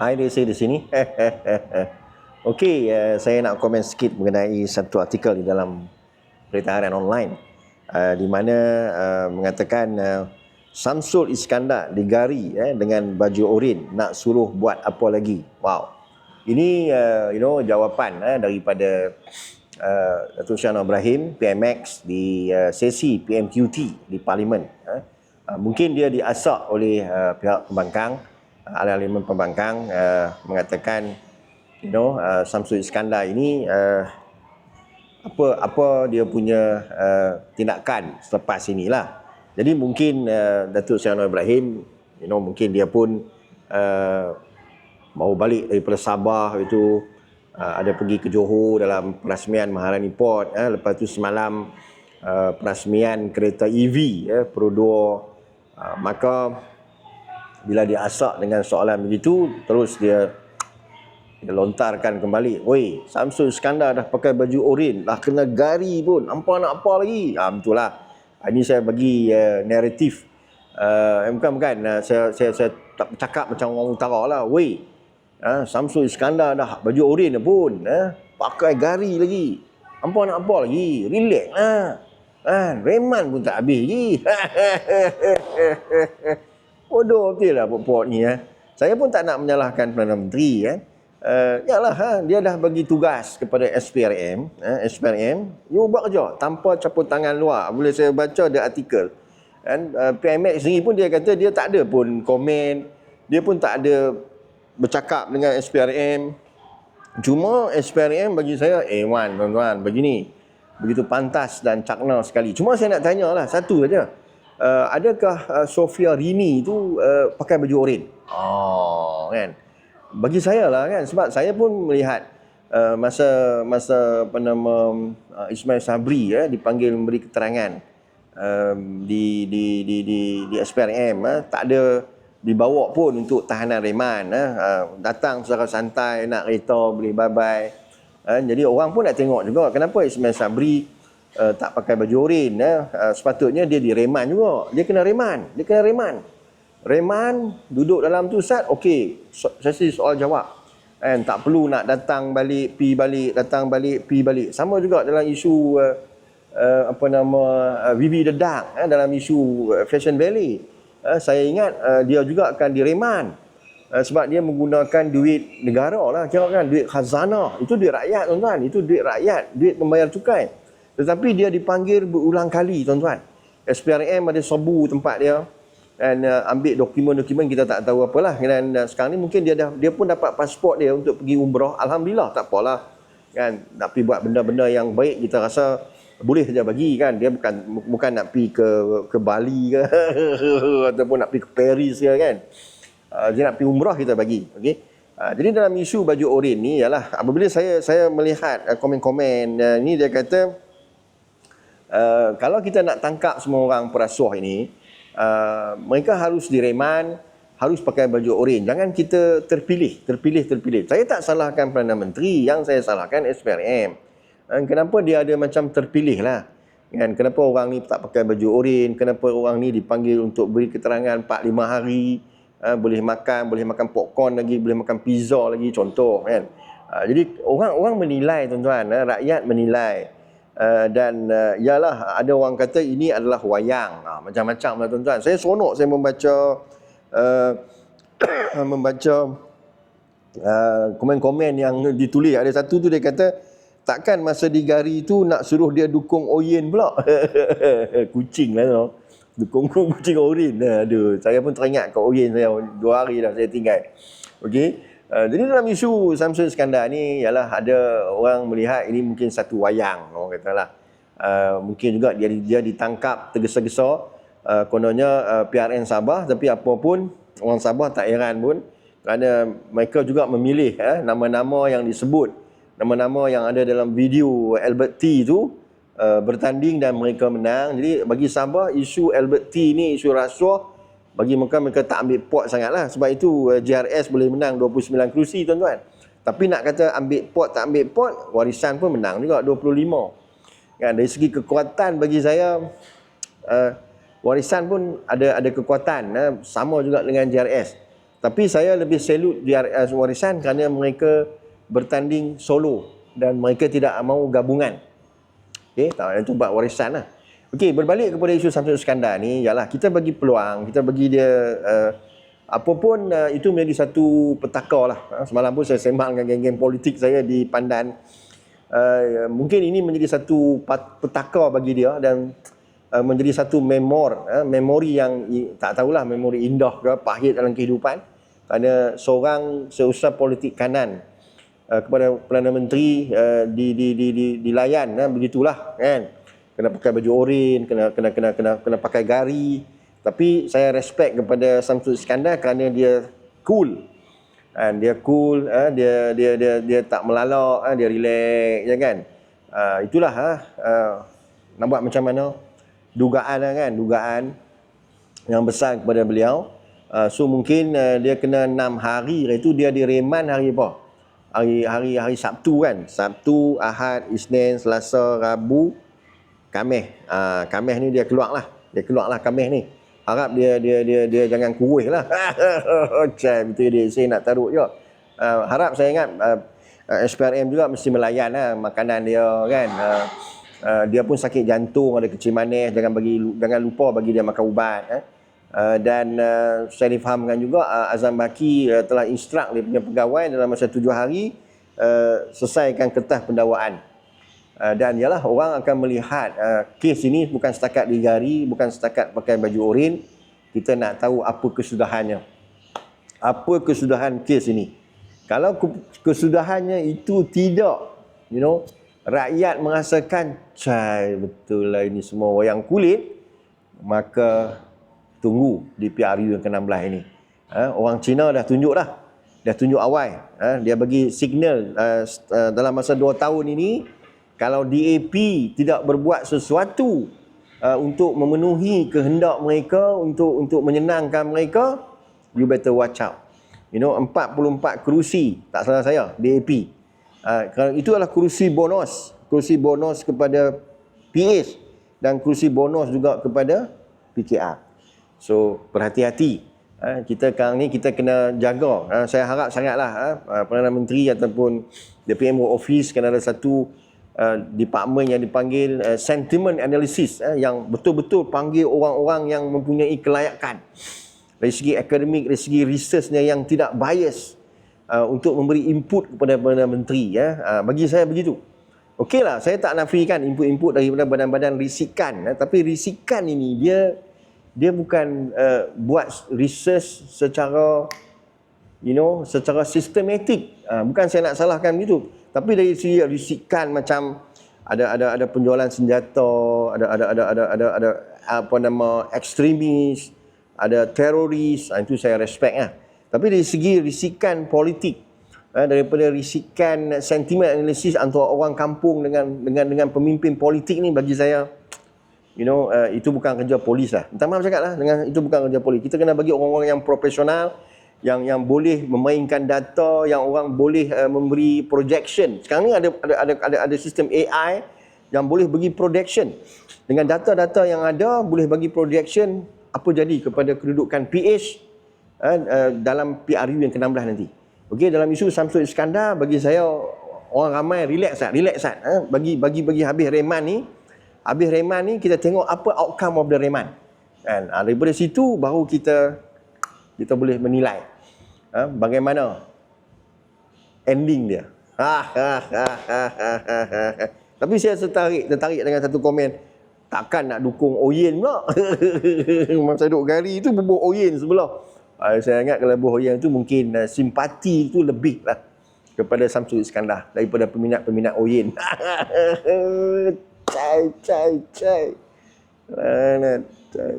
Hai dia saya di sini. Okey, uh, saya nak komen sikit mengenai satu artikel di dalam berita harian online uh, di mana uh, mengatakan uh, Samsul Iskandar digari eh, dengan baju oren nak suruh buat apa lagi. Wow. Ini uh, you know jawapan eh, daripada uh, Datuk Syah Ibrahim PMX di uh, sesi PMQT di Parlimen. Eh. Uh, mungkin dia diasak oleh uh, pihak pembangkang, ahli-ahli pembangkang uh, mengatakan you know uh, Samsul Iskandar ini uh, apa apa dia punya uh, tindakan selepas inilah. Jadi mungkin uh, Datuk Seri Anwar Ibrahim you know mungkin dia pun uh, mau balik daripada Sabah itu uh, ada pergi ke Johor dalam perasmian Maharani Port uh, lepas tu semalam uh, perasmian kereta EV uh, Pro 2 uh, maka bila dia asak dengan soalan begitu terus dia dia lontarkan kembali. Woi, Samsul Iskandar dah pakai baju oren, dah kena gari pun. Apa nak apa lagi? Ha, betul lah. Ini saya bagi uh, naratif. Uh, bukan, bukan. Uh, saya, saya, saya tak cakap macam orang utara lah. Woi, uh, Samsul Iskandar dah baju oren pun. Uh, pakai gari lagi. Apa nak apa lagi? Relax lah. Uh, Reman pun tak habis lagi. Bodoh betul lah pot-pot ni. Eh. Saya pun tak nak menyalahkan Perdana Menteri. Eh uh, yalah ha, dia dah bagi tugas kepada SPRM eh, SPRM you buat kerja tanpa caput tangan luar boleh saya baca ada artikel dan uh, PMX sendiri pun dia kata dia tak ada pun komen dia pun tak ada bercakap dengan SPRM cuma SPRM bagi saya eh wan tuan-tuan begini begitu pantas dan cakna sekali cuma saya nak tanya lah satu saja uh, adakah uh, Sofia Rini tu uh, pakai baju oren? Oh kan? Bagi saya lah kan? Sebab saya pun melihat uh, masa masa apa nama uh, Ismail Sabri ya dipanggil memberi keterangan um, di di di di di SPRM uh, tak ada dibawa pun untuk tahanan reman uh, uh, datang secara santai nak kereta beli bye-bye. Uh, jadi orang pun nak tengok juga kenapa Ismail Sabri uh, tak pakai baju oren uh, uh, sepatutnya dia direman juga dia kena reman dia kena reman Reman duduk dalam tu Ustaz, okey, sesi soal jawab. Kan tak perlu nak datang balik, pi balik, datang balik, pi balik. Sama juga dalam isu uh, uh, apa nama uh, Vivi the Dark uh, dalam isu uh, Fashion Valley. Uh, saya ingat uh, dia juga akan direman. Uh, sebab dia menggunakan duit negara lah, kira kan duit khazanah. Itu duit rakyat tuan-tuan, itu duit rakyat, duit pembayar cukai. Tetapi dia dipanggil berulang kali tuan-tuan. SPRM ada sobu tempat dia dan uh, ambil dokumen-dokumen kita tak tahu apalah. Dan uh, sekarang ni mungkin dia dah dia pun dapat pasport dia untuk pergi umrah. Alhamdulillah tak apalah. Kan? Nak pergi buat benda-benda yang baik kita rasa boleh saja bagi kan? Dia bukan bukan nak pergi ke ke Bali ke ataupun nak pergi ke Paris ke kan? Uh, dia nak pergi umrah kita bagi okey? Uh, jadi dalam isu baju oren ni ialah apabila saya saya melihat uh, komen-komen uh, ni dia kata uh, kalau kita nak tangkap semua orang perasuah ini uh, mereka harus direman, harus pakai baju oren. Jangan kita terpilih, terpilih, terpilih. Saya tak salahkan Perdana Menteri, yang saya salahkan SPRM. Dan kenapa dia ada macam terpilih lah. Kan? Kenapa orang ni tak pakai baju oren, kenapa orang ni dipanggil untuk beri keterangan 4-5 hari, uh, boleh makan, boleh makan popcorn lagi, boleh makan pizza lagi, contoh. Kan? Uh, jadi orang-orang menilai tuan-tuan, uh, rakyat menilai. Uh, dan uh, ialah ada orang kata ini adalah wayang. Uh, macam-macam lah tuan-tuan. Saya seronok saya membaca uh, membaca uh, komen-komen yang ditulis. Ada satu tu dia kata takkan masa digari tu nak suruh dia dukung Oyen pula? Kucing lah tu. Dukung kucing Oyen. Aduh saya pun teringat kat Oyen saya dua hari dah saya tinggal. Okey Uh, jadi dalam isu Samsul Iskandar ni ialah ada orang melihat ini mungkin satu wayang orang katalah. Uh, mungkin juga dia dia ditangkap tergesa-gesa uh, kononnya uh, PRN Sabah tapi apa pun orang Sabah tak heran pun kerana mereka juga memilih eh, nama-nama yang disebut nama-nama yang ada dalam video Albert T tu uh, bertanding dan mereka menang. Jadi bagi Sabah isu Albert T ni isu rasuah bagi mereka mereka tak ambil pot sangatlah sebab itu uh, eh, JRS boleh menang 29 kerusi tuan-tuan tapi nak kata ambil pot tak ambil pot warisan pun menang juga 25 kan dari segi kekuatan bagi saya uh, warisan pun ada ada kekuatan uh, sama juga dengan JRS Tapi saya lebih salute DRS Warisan kerana mereka bertanding solo dan mereka tidak mahu gabungan. Okey, tak itu buat warisan lah. Okey, berbalik kepada isu Samsul Iskandar ni, ialah kita bagi peluang, kita bagi dia uh, apa pun uh, itu menjadi satu petaka lah. Uh, semalam pun saya sembang dengan geng-geng politik saya di Pandan. Uh, mungkin ini menjadi satu petaka bagi dia dan uh, menjadi satu memor, uh, memori yang tak tahulah memori indah ke pahit dalam kehidupan kerana seorang seusah politik kanan uh, kepada Perdana Menteri uh, di, di, di, di, dilayan uh, begitulah kan kena pakai baju oren kena kena kena kena kena pakai gari. Tapi saya respect kepada Samsul Iskandar kerana dia cool. Kan dia cool uh, dia, dia dia dia tak melalak uh, dia relax ya kan? Uh, itulah uh, uh, nak buat macam mana? Dugaan lah kan? Dugaan yang besar kepada beliau. So mungkin uh, dia kena 6 hari. Itu dia direman hari apa? Hari hari hari Sabtu kan. Sabtu, Ahad, Isnin, Selasa, Rabu, Ah uh, Khamis ni dia keluar lah. Dia keluar lah Khamis ni. Harap dia dia dia dia jangan kuih lah. Macam itu dia saya nak taruh je. Uh, harap saya ingat uh, uh, SPRM juga mesti melayan lah makanan dia kan. Uh, uh, dia pun sakit jantung, ada kecil manis, jangan bagi jangan lupa bagi dia makan ubat eh. Uh, dan uh, saya difahamkan juga uh, Azam Baki uh, telah instruk dia punya pegawai dalam masa tujuh hari uh, selesaikan kertas pendakwaan. Uh, dan ialah orang akan melihat uh, kes ini bukan setakat digari, bukan setakat pakai baju oren. Kita nak tahu apa kesudahannya. Apa kesudahan kes ini. Kalau kesudahannya itu tidak, you know, rakyat merasakan, cai betul lah ini semua wayang kulit, maka tunggu di PRU yang ke-16 ini. Ha, orang Cina dah tunjuk dah. Dah tunjuk awal. Ha, dia bagi signal uh, dalam masa 2 tahun ini, kalau DAP tidak berbuat sesuatu uh, untuk memenuhi kehendak mereka, untuk untuk menyenangkan mereka, you better watch out. You know, 44 kerusi, tak salah saya, DAP. Uh, itu adalah kerusi bonus. Kerusi bonus kepada PH dan kerusi bonus juga kepada PKR. So berhati-hati. Ha, kita sekarang ni kita kena jaga. Ha, saya harap sangatlah ha, Perdana Menteri ataupun DPMO Office kena ada satu uh, department yang dipanggil uh, sentiment analysis uh, yang betul-betul panggil orang-orang yang mempunyai kelayakan dari segi akademik, dari segi researchnya yang tidak bias uh, untuk memberi input kepada Perdana Menteri. Ya. Uh, bagi saya begitu. Okeylah, saya tak nafikan input-input daripada badan-badan risikan. Uh, tapi risikan ini dia dia bukan uh, buat research secara you know secara sistematik uh, bukan saya nak salahkan begitu tapi dari segi risikan macam ada ada ada penjualan senjata ada ada ada ada ada ada apa nama ekstremis ada teroris uh, itu saya respect lah tapi dari segi risikan politik uh, daripada risikan sentimen analisis antara orang kampung dengan dengan dengan pemimpin politik ni bagi saya you know uh, itu bukan kerja polis lah. Minta maaf cakap lah dengan itu bukan kerja polis. Kita kena bagi orang-orang yang profesional yang yang boleh memainkan data, yang orang boleh uh, memberi projection. Sekarang ni ada ada ada ada, ada sistem AI yang boleh bagi projection. Dengan data-data yang ada boleh bagi projection apa jadi kepada kedudukan PH uh, uh, dalam PRU yang ke-16 nanti. Okey dalam isu Samsul Iskandar bagi saya orang ramai relax ah relax ah uh, bagi bagi bagi habis reman ni habis reman ni kita tengok apa outcome of the reman kan ha, daripada situ baru kita kita boleh menilai ha, bagaimana ending dia. Ha, ha, ha, Tapi saya tertarik, tertarik dengan satu komen. Takkan nak dukung Oyen pula. Masa saya duduk gari tu bubuh Oyen sebelah. saya ingat kalau bubuh Oyen tu mungkin eh, simpati tu lebih lah. Kepada Samsul Iskandar. Daripada peminat-peminat Oyen. cai, cai, cai. Cai.